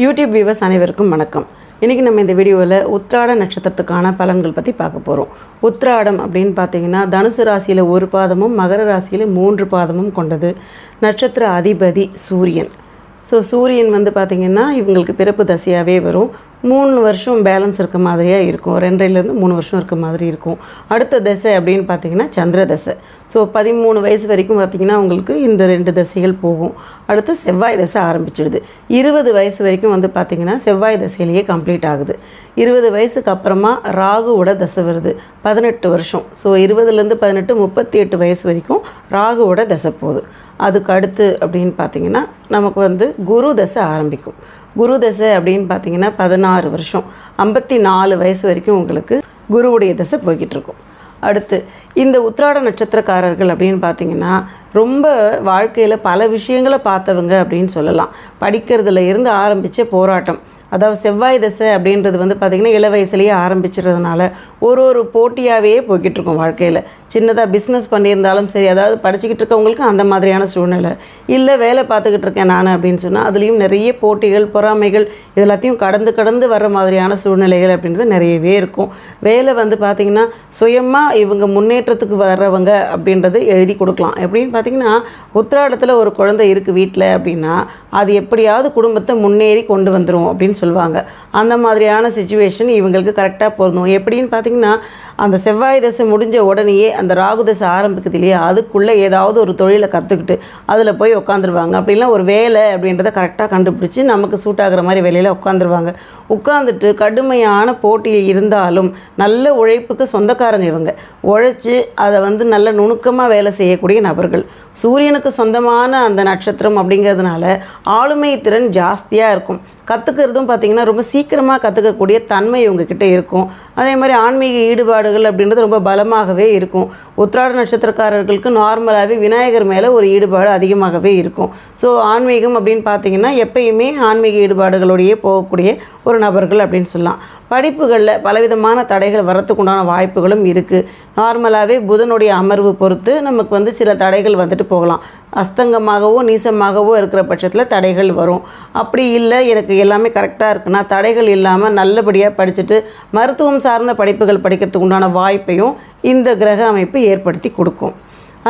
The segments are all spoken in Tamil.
யூடியூப் வியூவர்ஸ் அனைவருக்கும் வணக்கம். இன்றைக்கி நம்ம இந்த வீடியோவில் உத்ராட நட்சத்திரத்துக்கான பலன்கள் பற்றி பார்க்க போகிறோம் உத்ராடம் அப்படின்னு பார்த்தீங்கன்னா தனுசு ராசியில் ஒரு பாதமும் மகர ராசியில் மூன்று பாதமும் கொண்டது. நட்சத்திர அதிபதி சூரியன். ஸோ சூரியன் வந்து பார்த்திங்கன்னா இவங்களுக்கு பிறப்பு தசையாகவே வரும். மூணு வருஷம் பேலன்ஸ் இருக்க மாதிரியாக இருக்கும். ரெண்டரைலேருந்து மூணு வருஷம் இருக்க மாதிரி இருக்கும். அடுத்த தசை அப்படின்னு பார்த்தீங்கன்னா சந்திர தசை. ஸோ பதிமூணு வயசு வரைக்கும் பார்த்திங்கன்னா உங்களுக்கு இந்த ரெண்டு தசைகள் போகும். அடுத்து செவ்வாய் தசை ஆரம்பிச்சிடுது. இருபது வயசு வரைக்கும் வந்து பார்த்திங்கன்னா செவ்வாய் தசையிலேயே கம்ப்ளீட் ஆகுது. இருபது வயசுக்கு அப்புறமா ராகுவோட தசை வருது. பதினெட்டு வருஷம். ஸோ இருபதுலேருந்து பதினெட்டு முப்பத்தி எட்டு வயசு வரைக்கும் ராகுவோட தசை போகுது. அதுக்கு அடுத்து அப்படின்னு பார்த்திங்கன்னா நமக்கு வந்து குரு தசை ஆரம்பிக்கும். குரு தசை அப்படின்னு பார்த்தீங்கன்னா பதினாறு வருஷம். ஐம்பத்தி நாலு வயசு வரைக்கும் உங்களுக்கு குருவுடைய தசை போய்கிட்டு இருக்கும். அடுத்து இந்த உத்திராட நட்சத்திரக்காரர்கள் அப்படின்னு பார்த்தீங்கன்னா ரொம்ப வாழ்க்கையில் பல விஷயங்களை பார்த்தவங்க அப்படின்னு சொல்லலாம். படிக்கிறதுல இருந்து ஆரம்பித்த போராட்டம். அதாவது செவ்வாய் தசை அப்படின்றது வந்து பார்த்திங்கன்னா இள வயசுலேயே ஆரம்பிச்சிடுறதுனால ஒரு ஒரு போட்டியாகவே போய்கிட்டு இருக்கும் வாழ்க்கையில். சின்னதாக பிஸ்னஸ் பண்ணியிருந்தாலும் சரி அதாவது படிச்சுக்கிட்டு இருக்கவங்களுக்கு அந்த மாதிரியான சூழ்நிலை. இல்லை வேலை பார்த்துக்கிட்டு இருக்கேன் நான் அப்படின்னு சொன்னால் அதுலேயும் நிறைய போட்டிகள் பொறாமைகள் இது எல்லாத்தையும் கடந்து கடந்து வர மாதிரியான சூழ்நிலைகள் அப்படின்றது நிறையவே இருக்கும். வேலை வந்து பார்த்திங்கன்னா சுயமாக இவங்க முன்னேற்றத்துக்கு வர்றவங்க அப்படின்றது எழுதி கொடுக்கலாம். எப்படின்னு பார்த்தீங்கன்னா உத்திராடத்தில் ஒரு குழந்தை இருக்குது வீட்டில் அப்படின்னா அது எப்படியாவது குடும்பத்தை முன்னேறி கொண்டு வந்துடும் அப்படின்னு சொல்லுவாங்க. அந்த மாதிரியான சுச்சுவேஷன் இவங்களுக்கு கரெக்டாக பொருந்தும். எப்படின்னு பார்த்தீங்கன்னா அந்த செவ்வாய் தசை முடிஞ்ச உடனேயே அந்த ராகுதசை ஆரம்பிக்குது இல்லையா அதுக்குள்ளே ஏதாவது ஒரு தொழிலை கற்றுக்கிட்டு அதில் போய் உட்காந்துருவாங்க அப்படிலாம் ஒரு வேலை அப்படின்றத கரெக்டாக கண்டுபிடிச்சி நமக்கு சூட் ஆகிற மாதிரி வேலையில் உட்காந்துருவாங்க உட்காந்துட்டு கடுமையான போட்டியில் இருந்தாலும் நல்ல உழைப்புக்கு சொந்தக்காரங்க இவங்க. உழைச்சி அதை வந்து நல்ல நுணுக்கமாக வேலை செய்யக்கூடிய நபர்கள். சூரியனுக்கு சொந்தமான அந்த நட்சத்திரம் அப்படிங்கிறதுனால ஆளுமை திறன் ஜாஸ்தியாக இருக்கும். கற்றுக்கிறதும் பார்த்திங்கன்னா ரொம்ப சீக்கிரமாக கற்றுக்கக்கூடிய தன்மை இவங்கக்கிட்ட இருக்கும். அதே மாதிரி ஆன்மீக ஈடுபாடுகள் அப்படின்றது ரொம்ப பலமாகவே இருக்கும். உத்திராட நட்சத்திரக்காரர்களுக்கு நார்மலாகவே விநாயகர் மேலே ஒரு ஈடுபாடு அதிகமாகவே இருக்கும். ஸோ ஆன்மீகம் அப்படின்னு பார்த்தீங்கன்னா எப்பயுமே ஆன்மீக ஈடுபாடுகளோடையே போகக்கூடிய ஒரு நபர்கள் அப்படின்னு சொல்லலாம். படிப்புகளில் பலவிதமான தடைகள் வரத்துக்குண்டான வாய்ப்புகளும் இருக்குது நார்மலாகவே புதனுடைய அமர்வு பொறுத்து நமக்கு வந்து சில தடைகள் வந்துட்டு போகலாம். அஸ்தங்கமாகவோ நீசமாகவோ இருக்கிற பட்சத்தில் தடைகள் வரும். அப்படி இல்லை எனக்கு எல்லாமே கரெக்டாக இருக்குன்னா தடைகள் இல்லாமல் நல்லபடியாக படிச்சுட்டு மருத்துவம் சார்ந்த படிப்புகள் படிக்கிறதுக்கு உண்டான வாய்ப்பையும் இந்த கிரக அமைப்பு ஏற்படுத்தி கொடுக்கும்.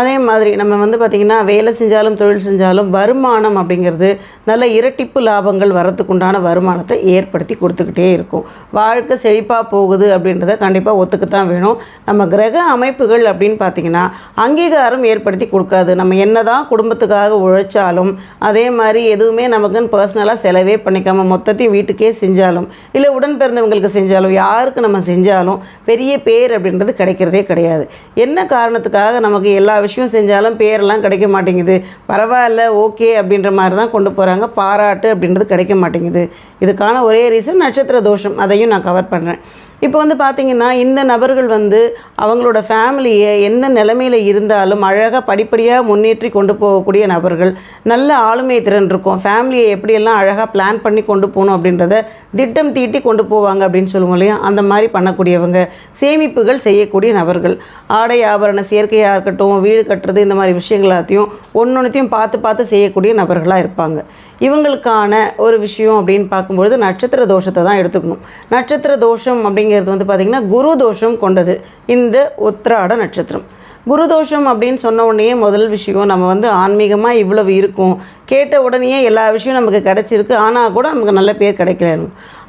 அதே மாதிரி நம்ம வந்து பார்த்திங்கன்னா வேலை செஞ்சாலும் தொழில் செஞ்சாலும் வருமானம் அப்படிங்கிறது நல்ல இரட்டிப்பு லாபங்கள் வரத்துக்குண்டான வருமானத்தை ஏற்படுத்தி கொடுத்துக்கிட்டே இருக்கும். வாழ்க்கை செழிப்பாக போகுது அப்படின்றத கண்டிப்பாக ஒத்துக்கத்தான் வேணும். நம்ம கிரக அமைப்புகள் அப்படின்னு பார்த்திங்கன்னா அங்கீகாரம் ஏற்படுத்தி கொடுக்காது. நம்ம என்ன தான் குடும்பத்துக்காக உழைச்சாலும் அதே மாதிரி எதுவுமே நமக்குன்னு பர்சனலாக செலவே பண்ணிக்காம மொத்தத்தையும் வீட்டுக்கே செஞ்சாலும் இல்லை உடன் பிறந்தவங்களுக்கு செஞ்சாலும் யாருக்கு நம்ம செஞ்சாலும் பெரிய பேர் அப்படின்றது கிடைக்கிறதே கிடையாது. என்ன காரணத்துக்காக நமக்கு எல்லா விஷயம் செஞ்சாலும் பேரெல்லாம் கிடைக்க மாட்டேங்குது. பரவாயில்ல ஓகே அப்படின்ற மாதிரி தான் கொண்டு போகிறாங்க பாராட்டு அப்படின்றது கிடைக்க மாட்டேங்குது. இதுக்கான ஒரே ரீசன் நட்சத்திர தோஷம். அதையும் நான் கவர் பண்ணுறேன் இப்போ வந்து பார்த்திங்கன்னா இந்த நபர்கள் வந்து அவங்களோட ஃபேமிலியை எந்த நிலைமையில் இருந்தாலும் அழகாக படிப்படியாக முன்னேற்றி கொண்டு போகக்கூடிய நபர்கள். நல்ல ஆளுமை திறன் இருக்கும். ஃபேமிலியை எப்படியெல்லாம் அழகாக பிளான் பண்ணி கொண்டு போகணும் அப்படின்றத திட்டம் தீட்டி கொண்டு போவாங்க அப்படின்னு சொல்லுவோம் இல்லையா? அந்த மாதிரி பண்ணக்கூடியவங்க சேமிப்புகள் செய்யக்கூடிய நபர்கள். ஆடை ஆபரண சேர்க்கையாக இருக்கட்டும் வீடு கட்டுறது இந்த மாதிரி விஷயங்கள் எல்லாத்தையும் ஒன்று ஒன்றுத்தையும் பார்த்து பார்த்து செய்யக்கூடிய நபர்களாக இருப்பாங்க. இவங்களுக்கான ஒரு விஷயம் அப்படின்னு பார்க்கும்பொழுது நட்சத்திர தோஷத்தை தான் எடுத்துக்கணும். நட்சத்திர தோஷம் அப்படிங்கிறது வந்து பார்த்திங்கன்னா குரு தோஷம் கொண்டது. இந்த உத்திராட நட்சத்திரம். குரு தோஷம் அப்படின்னு சொன்ன உடனே முதல் விஷயம் நம்ம வந்து ஆன்மீகமாக இவ்வளவு இருக்கும். கேட்ட உடனேயே எல்லா விஷயம் நமக்கு கிடச்சிருக்கு. ஆனால் கூட நமக்கு நல்ல பேர் கிடைக்கலன்னு.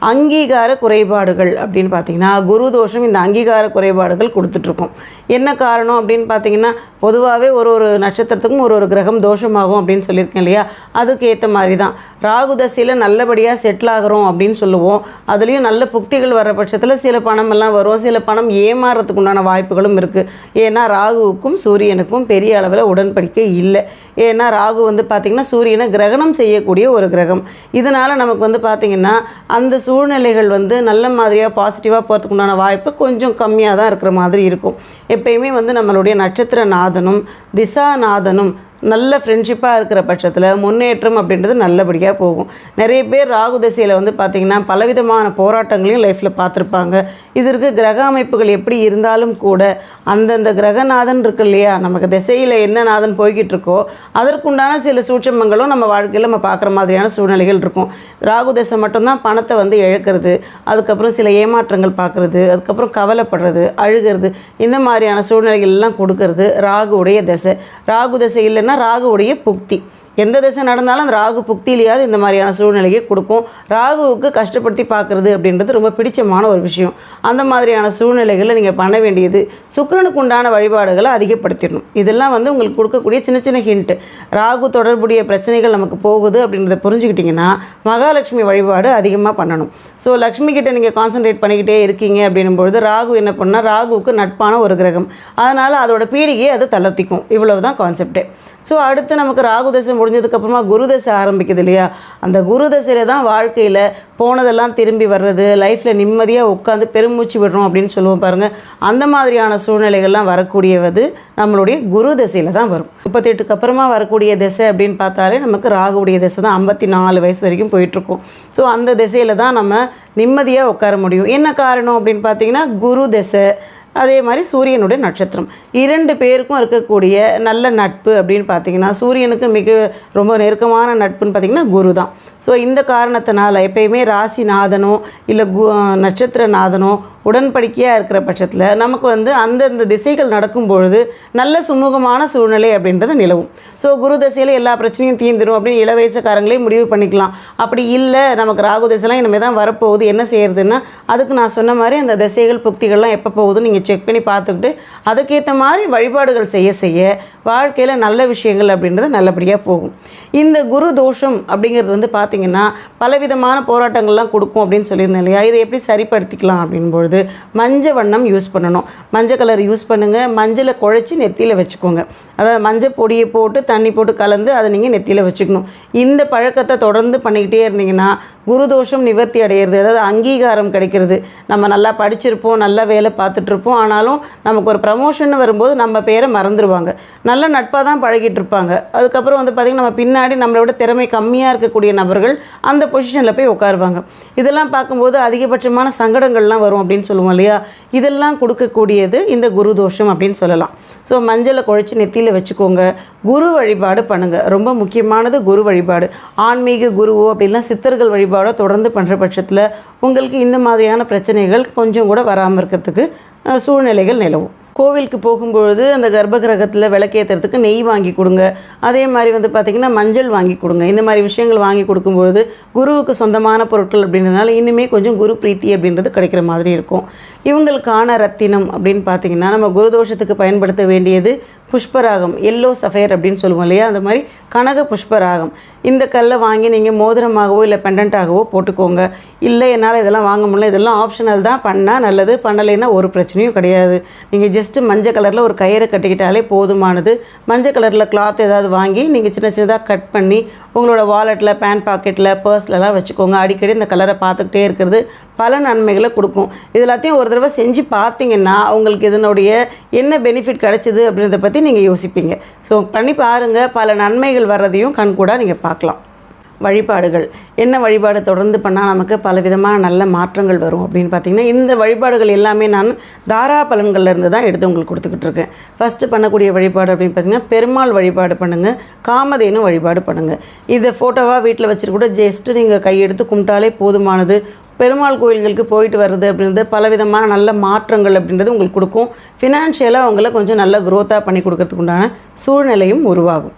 அங்கீகார குறைபாடுகள் அப்படின்னு பார்த்தீங்கன்னா குரு தோஷம் இந்த அங்கீகார குறைபாடுகள் கொடுத்துட்ருக்கோம். என்ன காரணம் அப்படின்னு பார்த்தீங்கன்னா பொதுவாகவே ஒரு ஒரு நட்சத்திரத்துக்கும் ஒரு ஒரு கிரகம் தோஷமாகும் அப்படின்னு சொல்லியிருக்கேன் இல்லையா? அதுக்கு ஏற்ற மாதிரி தான் ராகு தசையில் நல்லபடியாக செட்டில் ஆகிறோம் அப்படின்னு சொல்லுவோம். அதுலேயும் நல்ல புக்திகள் வர பட்சத்தில் சில பணமெல்லாம் வரும். சில பணம் ஏமாறுறதுக்கு உண்டான வாய்ப்புகளும் இருக்குது ஏன்னா ராகுவுக்கும் சூரியனுக்கும் பெரிய அளவில் உடன்படிக்கை இல்லை. ஏன்னா ராகு வந்து பார்த்திங்கன்னா சூரியனை கிரகணம் செய்யக்கூடிய ஒரு கிரகம். இதனால் நமக்கு வந்து பார்த்திங்கன்னா அந்த சூழ்நிலைகள் வந்து நல்ல மாதிரியாக பாசிட்டிவாக போகிறதுக்கு உண்டான வாய்ப்பு கொஞ்சம் கம்மியாக தான் இருக்கிற மாதிரி இருக்கும். எப்பயுமே வந்து நம்மளுடைய நட்சத்திர நாதனும் திசாநாதனும் நல்ல ஃப்ரெண்ட்ஷிப்பாக இருக்கிற பட்சத்தில் முன்னேற்றம் அப்படின்றது நல்லபடியாக போகும். நிறைய பேர் ராகு திசையில் வந்து பார்த்திங்கன்னா பலவிதமான போராட்டங்களையும் லைஃப்பில் பார்த்துருப்பாங்க இதற்கு கிரக அமைப்புகள் எப்படி இருந்தாலும் கூட அந்தந்த கிரகநாதன் இருக்கு இல்லையா? நமக்கு திசையில் என்ன நாதன் போய்கிட்டு இருக்கோ அதற்குண்டான சில சூட்சமங்களும் நம்ம வாழ்க்கையில் நம்ம பார்க்குற மாதிரியான சூழ்நிலைகள் இருக்கும். ராகு தசை மட்டும்தான் பணத்தை வந்து இழக்கிறது அதுக்கப்புறம் சில ஏமாற்றங்கள் பார்க்குறது அதுக்கப்புறம் கவலைப்படுறது அழுகிறது இந்த மாதிரியான சூழ்நிலைகள் எல்லாம் கொடுக்கறது ராகுடைய திசை. ராகு திசை இல்லைன்னா ராகுவுடைய புக்தி. எந்த திசை நடந்தாலும் அந்த ராகு புக்தியிலையாவது இந்த மாதிரியான சூழ்நிலையை கொடுக்கும். ராகுவுக்கு கஷ்டப்படுத்தி பார்க்குறது அப்படின்றது ரொம்ப பிடிச்சமான ஒரு விஷயம். அந்த மாதிரியான சூழ்நிலைகளை நீங்கள் பண்ண வேண்டியது சுக்கரனுக்கு உண்டான வழிபாடுகளை அதிகப்படுத்திடணும். இதெல்லாம் வந்து உங்களுக்கு கொடுக்கக்கூடிய சின்ன சின்ன ஹிண்ட் ராகு தொடர்புடைய பிரச்சனைகள் நமக்கு போகுது அப்படின்றத புரிஞ்சுக்கிட்டிங்கன்னா மகாலட்சுமி வழிபாடு அதிகமாக பண்ணணும். ஸோ லக்ஷ்மி கிட்ட நீங்கள் கான்சென்ட்ரேட் பண்ணிக்கிட்டே இருக்கீங்க அப்படின்னும் பொழுது ராகு என்ன பண்ணால் ராகுவுக்கு நட்பான ஒரு கிரகம். அதனால் அதோட பீடிகையை அது தளர்த்திக்கும். இவ்வளவு தான் கான்செப்டே ஸோ அடுத்து நமக்கு ராகு தசை முடிஞ்சதுக்கப்புறமா குரு தசை ஆரம்பிக்குது இல்லையா? அந்த குரு தசையில் தான் வாழ்க்கையில் போனதெல்லாம் திரும்பி வர்றது லைஃப்பில் நிம்மதியாக உட்காந்து பெருமூச்சு விடுறோம் அப்படின்னு சொல்லுவோம் பாருங்கள் அந்த மாதிரியான சூழ்நிலைகள்லாம் வரக்கூடியவது நம்மளுடைய குரு தசையில் தான் வரும். முப்பத்தெட்டுக்கு அப்புறமா வரக்கூடிய திசை அப்படின்னு பார்த்தாலே நமக்கு ராகுடைய திசை தான். ஐம்பத்தி நாலு வயசு வரைக்கும் போயிட்டுருக்கும். ஸோ அந்த திசையில் தான் நம்ம நிம்மதியாக உட்கார முடியும். என்ன காரணம் அப்படின்னு பார்த்தீங்கன்னா குரு திசை அதே மாதிரி சூரியனுடைய நட்சத்திரம். இரண்டு பேருக்கும் இருக்கக்கூடிய நல்ல நட்பு அப்படின்னு பார்த்தீங்கன்னா சூரியனுக்கு மிக ரொம்ப நெருக்கமான நட்புன்னு பார்த்தீங்கன்னா குரு தான். ஸோ இந்த காரணத்தினால எப்பயுமே ராசிநாதனோ இல்லை கு நட்சத்திரநாதனோ உடன்படிக்கையாக இருக்கிற பட்சத்தில் நமக்கு வந்து அந்தந்த திசைகள் நடக்கும் பொழுது நல்ல சுமூகமான சூழ்நிலை அப்படின்றது நிலவும். ஸோ குரு தசையில் எல்லா பிரச்சனையும் தீர்ந்துடும் அப்படின்னு இள வயசுக்காரங்களே முடிவு பண்ணிக்கலாம். அப்படி இல்லை நமக்கு ராகு தசைலாம் இனிமேல் தான் வரப்போகுது. என்ன செய்யறதுன்னா அதுக்கு நான் சொன்ன மாதிரி அந்த திசைகள் புக்திகள்லாம் எப்போ போகுதுன்னு நீங்கள் செக் பண்ணி பார்த்துக்கிட்டு அதுக்கேற்ற மாதிரி வழிபாடுகள் செய்ய செய்ய வாழ்க்கையில் நல்ல விஷயங்கள் அப்படின்றது நல்லபடியாக போகும். இந்த குரு தோஷம் அப்படிங்கிறது வந்து பார்த்திங்கன்னா பலவிதமான போராட்டங்கள்லாம் கொடுக்கும் அப்படின்னு சொல்லியிருந்தேன் இல்லையா? இதை எப்படி சரிப்படுத்திக்கலாம் அப்படின்பொழுது மஞ்சள் வண்ணம் யூஸ் பண்ணணும். மஞ்சள் கலர் யூஸ் பண்ணுங்கள் மஞ்சளை குழச்சி நெத்தியில் வச்சுக்கோங்க. அதாவது மஞ்சள் பொடியை போட்டு தண்ணி போட்டு கலந்து அதை நீங்கள் நெத்தியில் வச்சுக்கணும். இந்த பழக்கத்தை தொடர்ந்து பண்ணிக்கிட்டே இருந்தீங்கன்னா குருதோஷம் நிவர்த்தி அடையிறது அதாவது அங்கீகாரம் கிடைக்கிறது. நம்ம நல்லா படிச்சிருப்போம் நல்ல வேலை பார்த்துட்ருப்போம் ஆனாலும் நமக்கு ஒரு ப்ரமோஷன் வரும்போது நம்ம பேரை மறந்துடுவாங்க நல்ல நட்பாக தான் பழகிட்டு இருப்பாங்க அதுக்கப்புறம் வந்து பார்த்திங்கன்னா நம்ம பின்னாடி நம்மளோட திறமை கம்மியாக இருக்கக்கூடிய நபர்கள் அந்த பொசிஷனில் போய் உட்காருவாங்க. இதெல்லாம் பார்க்கும்போது அதிகபட்சமான சங்கடங்கள்லாம் வரும் அப்படின்னு சொல்லுவோம் இல்லையா? இதெல்லாம் கொடுக்கக்கூடியது இந்த குரு தோஷம் அப்படின்னு சொல்லலாம். ஸோ மஞ்சளை குழச்சி நெத்தியில் வச்சுக்கோங்க. குரு வழிபாடு பண்ணுங்கள் ரொம்ப முக்கியமானது குரு வழிபாடு. ஆன்மீக குருவோ அப்படின்லாம் சித்தர்கள் வழிபாடோ தொடர்ந்து பண்ணுற பட்சத்தில் உங்களுக்கு இந்த மாதிரியான பிரச்சனைகள் கொஞ்சம் கூட வராமல் இருக்கிறதுக்கு சூழ்நிலைகள் நிலவும். கோவிலுக்கு போகும்பொழுது அந்த கர்ப்ப கிரகத்தில் விளக்கேற்றுறதுக்கு நெய் வாங்கி கொடுங்க. அதே மாதிரி வந்து பார்த்திங்கன்னா மஞ்சள் வாங்கி கொடுங்க. இந்த மாதிரி விஷயங்கள் வாங்கி கொடுக்கும்பொழுது குருவுக்கு சொந்தமான பொருட்கள் அப்படின்றதுனால இன்னுமே கொஞ்சம் குரு பிரீத்தி அப்படின்றது கிடைக்கிற மாதிரி இருக்கும். இவங்களுக்கான ரத்தினம் அப்படின்னு பார்த்தீங்கன்னா நம்ம குருதோஷத்துக்கு பயன்படுத்த வேண்டியது புஷ்பராகம் எல்லோ சஃபயர் அப்படின்னு சொல்லுவோம் இல்லையா? அந்த மாதிரி கனக புஷ்பராகம். இந்த கல்லை வாங்கி நீங்கள் மோதிரமாகவோ இல்லை பெண்டன்ட்டாகவோ போட்டுக்கோங்க. இல்லை என்னால் இதெல்லாம் வாங்க முடியல. இதெல்லாம் ஆப்ஷனல் தான். பண்ணால் நல்லது. பண்ணலைன்னா ஒரு பிரச்சனையும் கிடையாது. நீங்கள் ஜஸ்ட்டு மஞ்சள் கலரில் ஒரு கயிறை கட்டிக்கிட்டாலே போதுமானது. மஞ்சள் கலரில் கிளாத் ஏதாவது வாங்கி நீங்கள் சின்ன சின்னதாக கட் பண்ணி உங்களோட வாலெட்டில் பேண்ட் பாக்கெட்டில் பர்ஸ்லலாம் வச்சுக்கோங்க. அடிக்கடி இந்த கலரை பார்த்துக்கிட்டே இருக்கிறது பல நன்மைகளை கொடுக்கும். இது எல்லாத்தையும் ஒரு தடவை செஞ்சு பார்த்தீங்கன்னா உங்களுக்கு இதனுடைய என்ன பெனிஃபிட் கிடைச்சிது அப்படின்றத பற்றி நீங்கள் யோசிப்பீங்க. ஸோ பண்ணி பாருங்கள் பல நன்மைகள் வர்றதையும் கண்கூடாக நீங்கள் பார்க்கலாம். வழிபாடுகள். என்ன வழிபாடு தொடர்ந்து பண்ணால் நமக்கு பலவிதமான நல்ல மாற்றங்கள் வரும் அப்படின்னு பார்த்தீங்கன்னா இந்த வழிபாடுகள் எல்லாமே நான் தாரா பலன்கள்லேருந்து தான் எடுத்து உங்களுக்கு கொடுத்துக்கிட்டு இருக்கேன். ஃபஸ்ட்டு பண்ணக்கூடிய வழிபாடு அப்படின்னு பார்த்தீங்கன்னா பெருமாள் வழிபாடு பண்ணுங்கள் காமதேனு வழிபாடு பண்ணுங்கள் இதை ஃபோட்டோவாக வீட்டில் வச்சுட்டு கூட ஜஸ்ட்டு நீங்கள் கையெடுத்து கும்பிட்டாலே போதுமானது. பெருமாள் கோயில்களுக்கு போயிட்டு வர்றது அப்படின்றது பலவிதமான நல்ல மாற்றங்கள் அப்படின்றது உங்களுக்கு கொடுக்கும். ஃபினான்ஷியலாக அவங்கள கொஞ்சம் நல்ல க்ரோத்தாக பண்ணி கொடுக்கறதுக்கு உண்டான சூழ்நிலையும் உருவாகும்.